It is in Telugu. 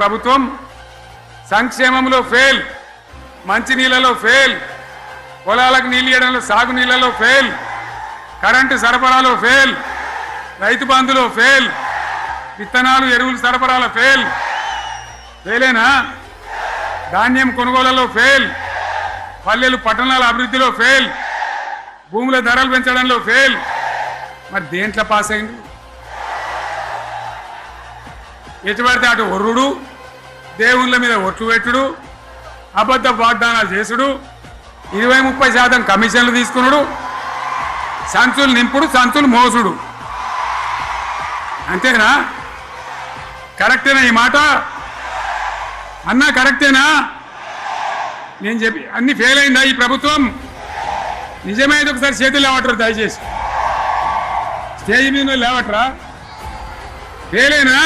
ప్రభుత్వం సంక్షేమంలో ఫెయిల్ మంచినీళ్ళలో ఫెయిల్ పొలాలకు నీళ్ళు ఇవ్వడంలో సాగు నీళ్ళలో ఫెయిల్ కరెంటు సరఫరాలో ఫెయిల్ రైతు బంధులో ఫెయిల్ విత్తనాలు ఎరువులు సరఫరాలో ఫెయిల్ ఫెయిలేనా ధాన్యం కొనుగోలలో ఫెయిల్ పల్లెలు పట్టణాల అభివృద్ధిలో ఫెయిల్ భూముల ధరలు పెంచడంలో ఫెయిల్ మరి దేంట్లో పాస్ అయింది? ఎటు పడితే అటు ఒర్రుడు దేవుళ్ళ మీద ఒట్లు పెట్టుడు అబద్ధ వాగ్దానాలు చేసుడు ఇరవై ముప్పై శాతం కమిషన్లు తీసుకున్నాడు సంచులు నింపుడు సంచులు మోసుడు. అంతేనా? కరెక్టేనా ఈ మాట? అన్నా కరెక్టేనా? నేను చెప్పి అన్ని ఫెయిల్ అయిందా ఈ ప్రభుత్వం? నిజమైతే ఒకసారి చేతులు లేవటరు దయచేసి. స్టేజ్ మీద లేవట్రా? ఫెయిలేనా